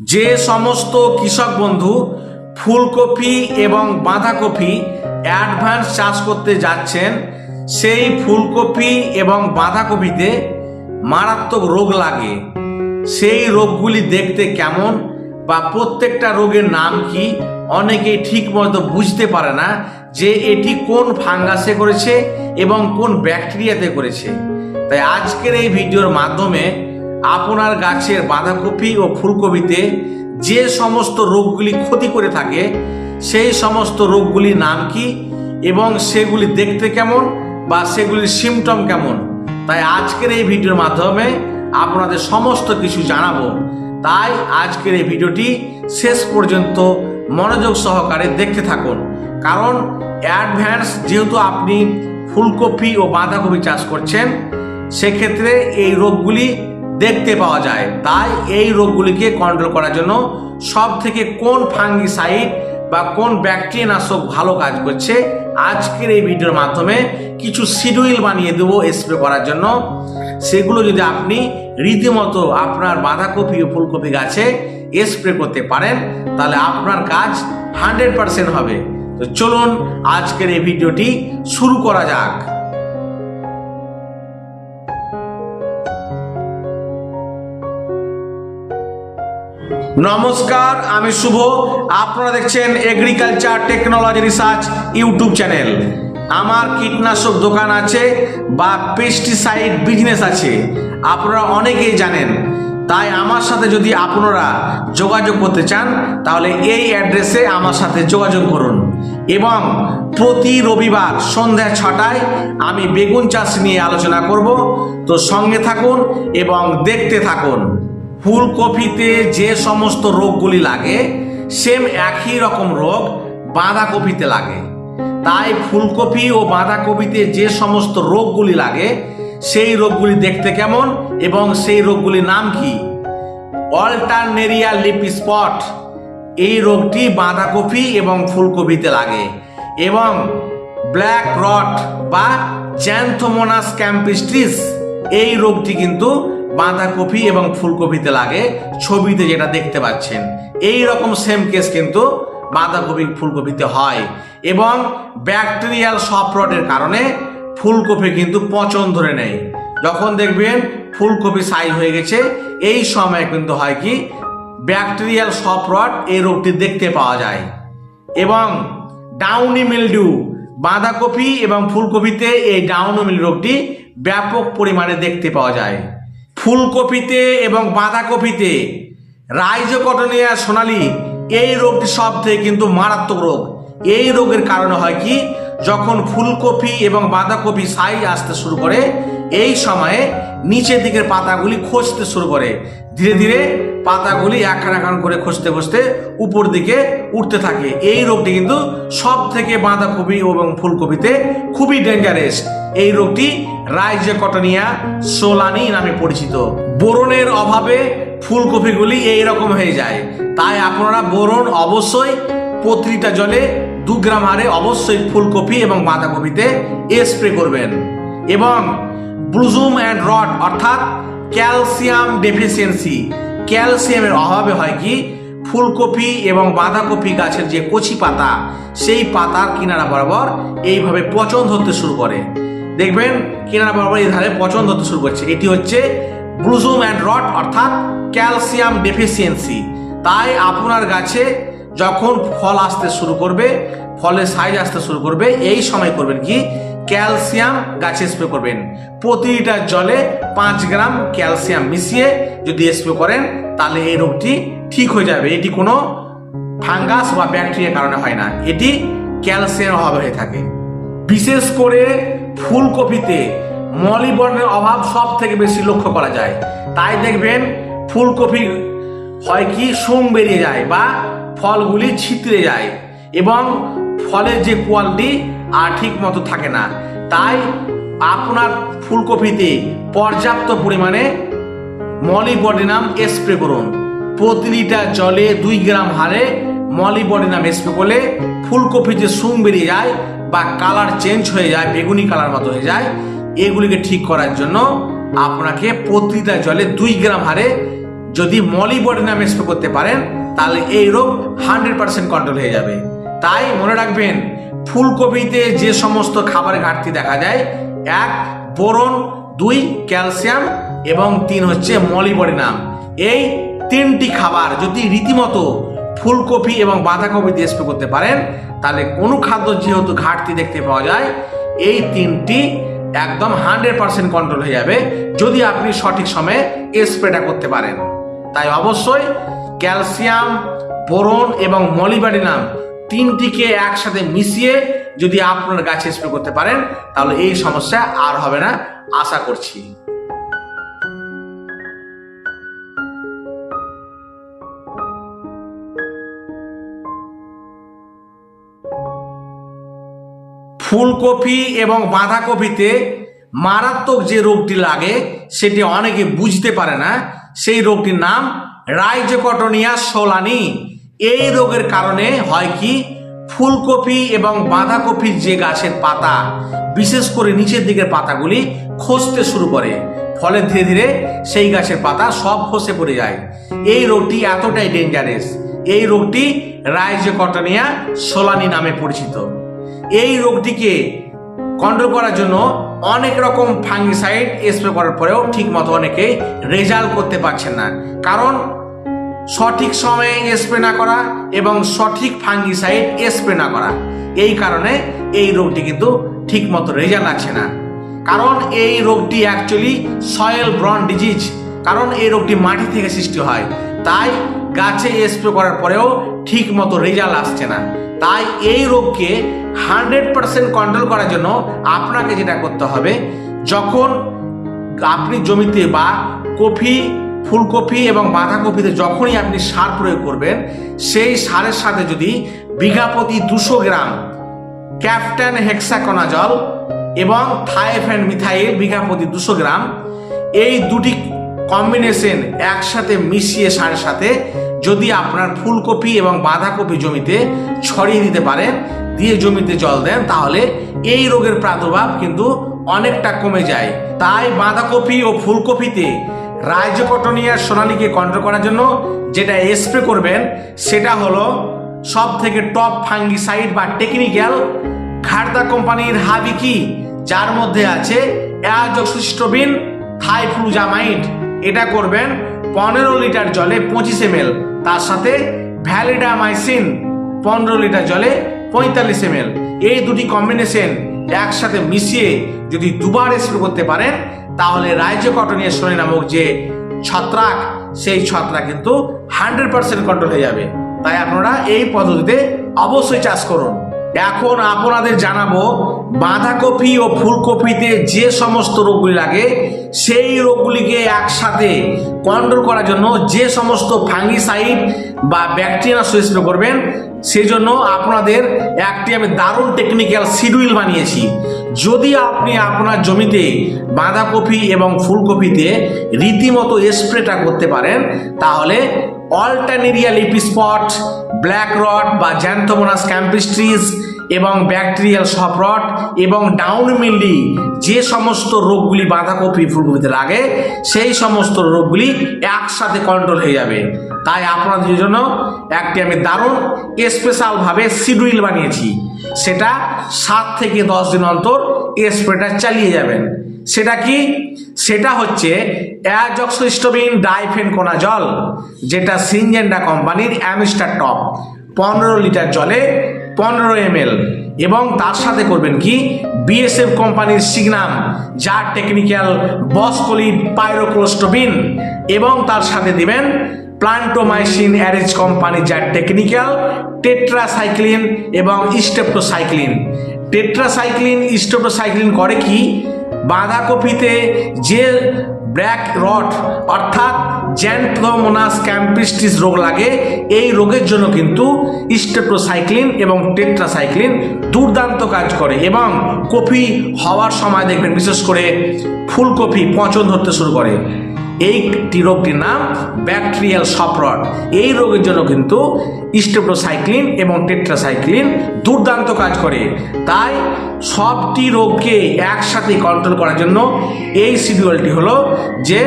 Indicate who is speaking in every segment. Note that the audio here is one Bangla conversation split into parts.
Speaker 1: যে সমস্ত কৃষক বন্ধু ফুলকপি এবং বাঁধাকপি অ্যাডভান্স চাষ করতে যাচ্ছেন, সেই ফুলকপি এবং বাঁধাকপিতে মারাত্মক রোগ লাগে। সেই রোগগুলি দেখতে কেমন বা প্রত্যেকটা রোগের নাম কি অনেকেই ঠিক মতো বুঝতে পারে না যে এটি কোন ফাঙ্গাসে করেছে এবং কোন ব্যাকটেরিয়াতে করেছে। তাই আজকের এই ভিডিওর মাধ্যমে আপনার গাছের বাঁধাকপি ও ফুলকপিতে যে সমস্ত রোগগুলি ক্ষতি করে থাকে, সেই সমস্ত রোগগুলির নাম কি এবং সেগুলি দেখতে কেমন বা সেগুলির সিমটম কেমন? তাই আজকের এই ভিডিওর মাধ্যমে আপনাদের সমস্ত কিছু জানাব। তাই আজকের এই ভিডিওটি শেষ পর্যন্ত মনোযোগ সহকারে দেখতে থাকুন। কারণ অ্যাডভান্স যেহেতু আপনি ফুলকপি ও বাঁধাকপি চাষ করছেন, সেক্ষেত্রে এই রোগগুলি দেখতে পাওয়া যায়। তাই এই রোগগুলিকে কন্ট্রোল করার জন্য সব থেকে কোন ফাঙ্গিসাইড বা কোন ব্যাকটেরিয়া নাশক ভালো কাজ করছে, আজকের এই ভিডিওর মাধ্যমে কিছু শিডিউল বানিয়ে দেবো স্প্রে করার জন্য। সেগুলো যদি আপনি রীতিমতো আপনার বাঁধাকপি ও ফুলকপি গাছে স্প্রে করতে পারেন, তাহলে আপনার কাজ হান্ড্রেড পারসেন্ট হবে। তো চলুন আজকের এই ভিডিওটি শুরু করা যাক। নমস্কার, আমি শুভ। আপনারা দেখছেন agriculture technology research YouTube channel আমার কীটনাশক দোকান আছে বা পেস্টিসাইড বিজনেস আছে। আপনারা অনেকেই জানেন। তাই আমার সাথে যদি আপনারা যোগাযোগ করতে চান, তাহলে এই অ্যাড্রেসে আমার সাথে যোগাযোগ করুন। এবং প্রতি রবিবার সন্ধ্যা ছটায় আমি বেগুন চাষ নিয়ে আলোচনা করব। তো সঙ্গে থাকুন এবং দেখতে থাকুন। ফুলকপিতে যে সমস্ত রোগগুলি লাগে, সেম একই রকম রোগ বাঁধাকপিতে লাগে। তাই ফুলকপি ও বাঁধাকপিতে যে সমস্ত রোগগুলি লাগে, সেই রোগগুলি দেখতে কেমন এবং সেই রোগগুলির নাম কি? Alternaria leaf spot. এই রোগটি বাঁধাকপি এবং ফুলকপিতে লাগে এবং ব্ল্যাক রট বা জ্যান্থোমোনাস ক্যাম্পিস্ট্রিস এই রোগটি কিন্তু বাঁধাকপি এবং ফুলকপিতে লাগে ছবিতে যেটা দেখতে পাচ্ছেন। এই রকম সেম কেস কিন্তু বাঁধাকপি ফুলকপিতে হয় এবং ব্যাকটেরিয়াল সফরটের কারণে ফুলকপি কিন্তু পচন ধরে নেয়। যখন দেখবেন ফুলকপি সাই হয়ে গেছে, এই সময় কিন্তু হয় কি ব্যাকটেরিয়াল সফরট এই রোগটি দেখতে পাওয়া যায়। এবং ডাউনি মিলডিউ বাঁধাকপি এবং ফুলকপিতে এই ডাউনি মিল রোগটি ব্যাপক পরিমাণে দেখতে পাওয়া যায়। ফুলকপিতে এবং বাঁধাকপিতে। রাইজোকটনিয়া সোনালি, এই রোগটি সব থেকে কিন্তু মারাত্মক রোগ। এই রোগের কারণে হয় কি, যখন ফুলকপি এবং বাঁধাকপি সাইজ আসতে শুরু করে এই সময়ে নিচের দিকের পাতাগুলি খসতে শুরু করে। ধীরে ধীরে পাতাগুলি একখান একখান করে খসতে খসতে উপর দিকে উঠতে থাকে। এই রোগটি কিন্তু সব থেকে বাঁধাকপি এবং ফুলকপিতে খুবই ডেঞ্জারাস এই রোগটি রাইজেকটনিয়া সোলানি নামে পরিচিত। বোরনের অভাবে ফুলকপিগুলি এই রকম হয়ে যায়। তাই আপনারা বোরন অবশ্যই প্রতিটা জলে দু গ্রাম হারে অবশ্যই ফুলকপি এবং বাঁধাকপিতে স্প্রে করবেন। এবং ব্লুজুম অ্যান্ড রড, অর্থাৎ ক্যালসিয়াম ডেফিসিয়েন্সি। ক্যালসিয়ামের অভাবে হয় কি? ফুলকপি এবং বাঁধাকপি গাছের যে কচি পাতা, সেই পাতার কিনারা বরাবর এইভাবে পচন ধরতে শুরু করে। দেখবেন, কিনারা বরাবর এই ধারে পচন ধরতে শুরু করছে। এটি হচ্ছে ব্লুজুম অ্যান্ড রড, অর্থাৎ ক্যালসিয়াম ডেফিসিয়েন্সি। তাই আপনার গাছে যখন ফল আসতে শুরু করবে, ফলের সাইজ আসতে শুরু করবে, এই সময় করবেন কি? ক্যালসিয়াম গাছে স্প্রে করবেন। প্রতি লিটার জলে পাঁচ গ্রাম ক্যালসিয়াম মিশিয়ে যদি স্প্রে করেন, তাহলে এই রোগটি ঠিক হয়ে যাবে। এটি কোনো ফাঙ্গাস বা ব্যাকটেরিয়ার কারণে হয় না। এটি ক্যালসিয়াম অভাবে হয়ে থাকে। বিশেষ করে ফুলকপিতে মলিবর্ণের অভাব সব থেকে বেশি লক্ষ্য করা যায়। তাই দেখবেন ফুলকপি হয় কি, সুম বেরিয়ে যায় বা ফলগুলি ছিতরে যায় এবং ফলের যে কোয়ালিটি আর ঠিক মতো থাকে না। তাই আপনার ফুলকপিতে পর্যাপ্ত পরিমাণে মলিবডিনাম স্প্রে করুন। প্রতি লিটার জলে দুই গ্রাম হারে মলিবডিনাম স্প্রে করলে ফুলকপি যে সুম বেরিয়ে যায় বা কালার চেঞ্জ হয়ে যায়, বেগুনি কালার মতো হয়ে যায়, এগুলিকে ঠিক করার জন্য আপনাকে প্রতি লিটার জলে দুই গ্রাম হারে যদি মলিবডি নামে স্প্রে করতে পারেন, তাহলে এই রোগ হান্ড্রেড পার্সেন্ট কন্ট্রোল হয়ে যাবে। তাই মনে রাখবেন, ফুলকপিতে যে সমস্ত খাবারের ঘাটতি দেখা যায়, এক, বোরন, দুই, ক্যালসিয়াম এবং তিন হচ্ছে মলিবডিনাম এই তিনটি খাবার যদি রীতিমতো ফুলকপি এবং বাঁধাকপি দিয়ে স্প্রে করতে পারেন, তাহলে কোনো খাদ্য যেহেতু ঘাটতি দেখতে পাওয়া যায়, এই তিনটি একদম হান্ড্রেড পার্সেন্ট কন্ট্রোল হয়ে যাবে, যদি আপনি সঠিক সময়ে স্প্রেটা করতে পারেন। তাই অবশ্যই ক্যালসিয়াম, বোরন এবং মলিবাডিনাম তিনটিকে একসাথে মিশিয়ে যদি আপনার গাছে স্প্রে করতে পারেন, তাহলে এই সমস্যা আর হবে না, আশা করছি। ফুলকপি এবং বাঁধাকপিতে মারাত্মক যে রোগটি লাগে, সেটি অনেকে বুঝতে পারে না। সেই রোগটির নাম রাইজোকটনিয়া সোলানি। এই রোগের কারণে হয় কি? ফুলকপি এবং বাঁধাকপির যে গাছের পাতা, বিশেষ করে নিচের দিকের পাতাগুলি খসতে শুরু করে। ফলে ধীরে ধীরে সেই গাছের পাতা সব খসে পড়ে যায়। এই রোগটি এতটাই ডেঞ্জারাস এই রোগটি রাইজোকটনিয়া সোলানি নামে পরিচিত। এই রোগটিকে কন্ট্রোল করার জন্য অনেক রকম ফাঙ্গিসাইড স্প্রে করার পরেও ঠিক মতো অনেকে রেজাল্ট করতে পারছেন না। কারণ সঠিক সময়ে স্প্রে না করা এবং সঠিক ফাঙ্গিসাইড স্প্রে না করা, এই কারণে এই রোগটি কিন্তু ঠিক মতো রেজাল্ট আছে না। কারণ এই রোগটি অ্যাকচুয়ালি সয়েল ব্রন ডিজিজ কারণ এই রোগটি মাটি থেকে সৃষ্টি হয়। তাই গাছে স্প্রে করার পরেও ঠিক মতো রেজাল্ট আসছে না। তাই এই রোগকে হান্ড্রেড পার্সেন্ট কন্ট্রোল করার জন্য আপনাকে যেটা করতে হবে, যখন আপনি জমিতে বা কফি ফুলকপি এবং বাঁধাকপিতে যখনই আপনি সার প্রয়োগ করবেন, সেই সারের সাথে যদি বিঘা প্রতি দুশো গ্রাম ক্যাপ্টেন হেক্সাকোনাজল এবং থাইফেন মিথাইল বিঘা প্রতি দুশো গ্রাম, এই দুটি কম্বিনেশন একসাথে মিশিয়ে সারের সাথে যদি আপনার ফুলকপি এবং বাঁধাকপি জমিতে ছড়িয়ে দিতে পারেন, দিয়ে জমিতে জল দেন, তাহলে এই রোগের প্রাদুর্ভাব কিন্তু অনেকটা কমে যায়। তাই বাঁধাকপি ও ফুলকপিতে রাইজোকটনিয়া সোনালিকে কন্ট্রোল করার জন্য যেটা স্প্রে করবেন, সেটা হলো সব থেকে টপ ফাঙ্গিসাইড বা টেকনিক্যাল খারদা কোম্পানির হাবিকি, যার মধ্যে আছে অ্যাজোক্সিস্টোবিন, থাইফ্লুজামাইড। এটা করবেন পনেরো লিটার জলে পঁচিশ এম তার সাথে ভ্যালিডামাইসিন পনেরো লিটার জলে পঁয়তাল্লিশ এম এই দুটি কম্বিনেশন একসাথে মিশিয়ে যদি দুবার স্প্রে করতে পারেন, তাহলে রাইজো কটনিয়া শনি নামক যে ছত্রাক, সেই ছত্রাক কিন্তু হান্ড্রেড পার্সেন্ট কন্ট্রোল হয়ে যাবে। তাই আপনারা এই পদ্ধতিতে অবশ্যই চাষ করুন। এখন আপনাদের জানাব, বাঁধাকপি ও ফুলকপিতে যে সমস্ত রোগগুলি লাগে, সেই রোগগুলিকে একসাথে কন্ট্রোল করার জন্য যে সমস্ত ফাঙ্গিসাইড বা ব্যাকটেরিয়া স্প্রে করবেন, সেই জন্য আপনাদের একটি আমি দারুণ টেকনিক্যাল শিডিউল বানিয়েছি। যদি আপনি আপনার জমিতে বাঁধাকপি এবং ফুলকপিতে রীতিমতো স্প্রেটা করতে পারেন, তাহলে অল্টানেরিয়া লিপিস্পট ব্ল্যাক রড বা জ্যান্থোমোনাস ক্যাম্পিস্ট্রিজ এবং ব্যাকটেরিয়াল সফরট এবং ডাউন মিল্ডি যে সমস্ত রোগগুলি বাঁধাকপি ফুলকপিতে লাগে, সেই সমস্ত রোগগুলি একসাথে কন্ট্রোল হয়ে যাবে। তাই আপনাদের জন্য একটি আমি দারুণ স্পেশালভাবে শিডিউল বানিয়েছি। সেটা সাত থেকে দশ দিন অন্তর স্প্রেটা চালিয়ে যাবেন। সেটা কি? সেটা হচ্ছে অ্যাজক্সিস্টোবিন ডাইফেন কোনা জল, যেটা সিনজেন্ডা কোম্পানির অ্যামিস্টার টপ। পনেরো লিটার জলে পনেরো এম এবং তার সাথে করবেন কি? বিএসএফ কোম্পানির সিগনাম, যার টেকনিক্যাল বসকলিড পাইরোক্লোস্টোবিন। এবং তার সাথে দিবেন প্লান্টোমাইসিন অ্যারেজ কোম্পানি যার টেকনিক্যাল টেট্রাসাইক্লিন এবং স্টেপ্টোসাইক্লিন। টেট্রাসাইক্লিন স্টেপ্টোসাইক্লিন করে কি? বাঁধাকপিতে যে ব্ল্যাক রট, অর্থাৎ জ্যান্থোমোনাস ক্যাম্পিস্টিস রোগ লাগে, এই রোগের জন্য কিন্তু স্টেপ্টোসাইক্লিন এবং টেট্রাসাইক্লিন দুর্দান্ত কাজ করে এবং কপি হওয়ার সময় দেখবেন, বিশেষ করে ফুলকপি, পচন ধরতে শুরু করে। এইটি রোগটির নাম ব্যাকটেরিয়াল সফরট এই রোগের জন্য কিন্তু স্টেপ্টোসাইক্লিন এবং টেট্রাসাইক্লিন দুর্দান্ত কাজ করে। তাই সবটি রোগকে একসাথে কন্ট্রোল করার জন্য এই শিডিউলটি হলো যে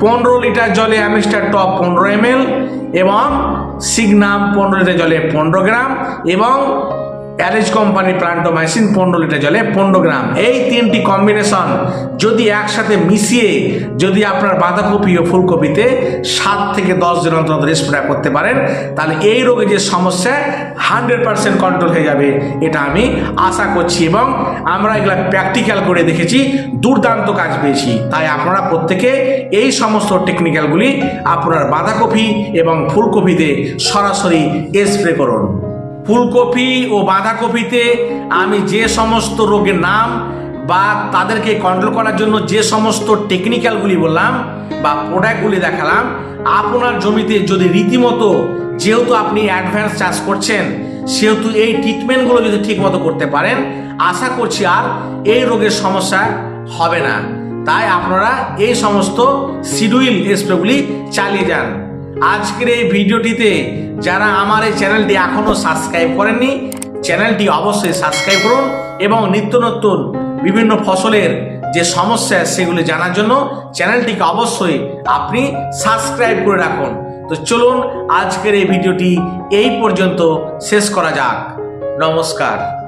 Speaker 1: পনেরো লিটার জলে অ্যামিস্টার টপ পনেরো এম এবং সিগনাম পনেরো লিটার জলে পনেরো গ্রাম এবং অ্যারেজ কোম্পানি প্লান্টোমাইসিন পনেরো লিটার জলে পনেরো গ্রাম এই তিনটি কম্বিনেশন যদি একসাথে মিশিয়ে যদি আপনার বাঁধাকপি ও ফুলকপিতে সাত থেকে দশ দিন অন্তর অন্তর স্প্রে করতে পারেন, তাহলে এই রোগে যে সমস্যা হান্ড্রেড পার্সেন্ট কন্ট্রোল হয়ে যাবে। এটা আমি আশা করছি এবং আমরা এগুলা প্র্যাকটিক্যাল করে দেখেছি, দুর্দান্ত কাজ পেয়েছি। তাই আপনারা প্রত্যেকে এই সমস্ত টেকনিক্যালগুলি আপনার বাঁধাকপি এবং ফুলকপিতে সরাসরি স্প্রে করুন। ফুলকপি ও বাঁধাকপিতে আমি যে সমস্ত রোগের নাম বা তাদেরকে কন্ট্রোল করার জন্য যে সমস্ত টেকনিক্যালগুলি বললাম বা প্রোডাক্টগুলি দেখালাম, আপনার জমিতে যদি রীতিমতো যেহেতু আপনি অ্যাডভান্স চাষ করছেন, সেহেতু এই ট্রিটমেন্টগুলো যদি ঠিকমতো করতে পারেন, আশা করছি আর এই রোগের সমস্যা হবে না। তাই আপনারা এই সমস্ত সিডুইল স্প্রেগুলি চালিয়ে যান। আজকের এই ভিডিওটিতে যারা আমার এই চ্যানেলটি এখনও সাবস্ক্রাইব করেননি, চ্যানেলটি অবশ্যই সাবস্ক্রাইব করুন এবং নিত্য নতুন বিভিন্ন ফসলের যে সমস্যা সেগুলি জানার জন্য চ্যানেলটিকে অবশ্যই আপনি সাবস্ক্রাইব করে রাখুন। তো চলুন, আজকের এই ভিডিওটি এই পর্যন্ত শেষ করা যাক। নমস্কার।